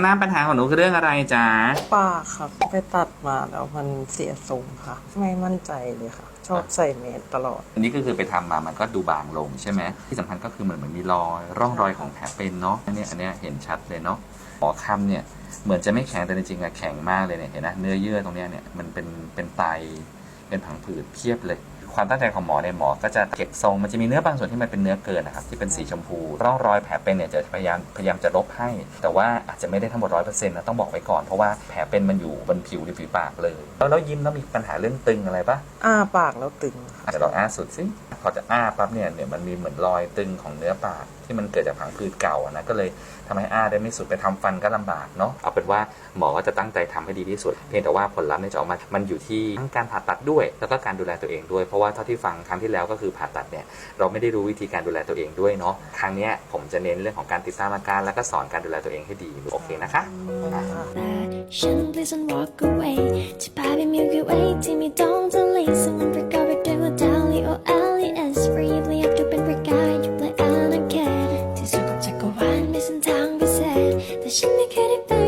น้าปัญหาของหนูคือเรื่องอะไรจ๊ะปากครับ ไปตัดมาแล้วมันเสียทรงค่ะ ไม่มั่นใจเลยค่ะ ชอบใส่เมสตลอด อันนี้ก็คือไปทำมามันก็ดูบางลงใช่ไหมที่สำคัญก็คือเหมือนเหมือนมีรอยร่องรอยของแผลเป็นเนาะอันเนี้ยอันเนี้ยเห็นชัดเลยเนาะหมอคำเนี่ยเหมือนจะไม่แข็งแต่จริงๆอะแข็งมากเลยเนี่ยเห็นนะเนื้อเยื่อตรงเนี้ยเนี่ยมันเป็นเป็นไตเป็นผังผืดเพียบเลย ความตั้งใจของหมอเนี่ยหมอก็จะเก็บทรงมันจะมีเนื้อบางส่วนที่มันเป็นเนื้อเกินนะครับที่เป็นสีชมพูร่องรอยแผลเป็นเนี่ยจะพยายามพยายามจะลบให้ แต่ว่าอาจจะไม่ได้ทั้งหมดร้อยเปอร์เซ็นต์นะต้องบอกไว้ก่อนเพราะว่าแผลเป็นมันอยู่บนผิวริมฝีปากเลยแล้วแล้วยิ้มแล้วมีปัญหาเรื่องตึงอะไรปะอ้าปากแล้วตึงค่ะเดี๋ยวเราอ้าสุดสิพอจะอ้าปั๊บเนี่ยเดี๋ยวมันมีเหมือนรอยตึงของเนื้อปากที่มันเกิดจากผังผืดเก่าอะนะก็เลยทำให้อ้าได้ไม่สุดไปทำฟันก็ลำบากเนาะเอาเป็นว่าหมอก็จะตั้งใจทำให้ดีที่สุด เพียงแต่ว่าผลลัพธ์เนี่ยจะออกมา มันอยู่ที่ทั้งการผ่าตัดด้วย แล้วก็การดูแลตัวเองด้วยเพราะว่าเท่าที่ฟังครั้งที่แล้วก็คือผ่าตัดเนี่ยเราไม่ได้รู้วิธีการดูแลตัวเองด้วยเนาะครั้งนี้ผมจะเน้นเรื่องของการติดตามอาการแล้วก็สอนการดูแลตัวเองให้ดีโอเคนะคะ Shun, please and walk away จะพาไป Milky Way ที่ไม่ต้องทะเลสวรรค์ประกอบไปด้วยดาวลีโอเอลีเอสฟรีเปลี่ยนตัวเป็นประกายอยู่ปลายอาณาเขตที่สุดของจักรวาลไม่เส้นทางพิเศษแต่ฉันไม่เคยได้เป็น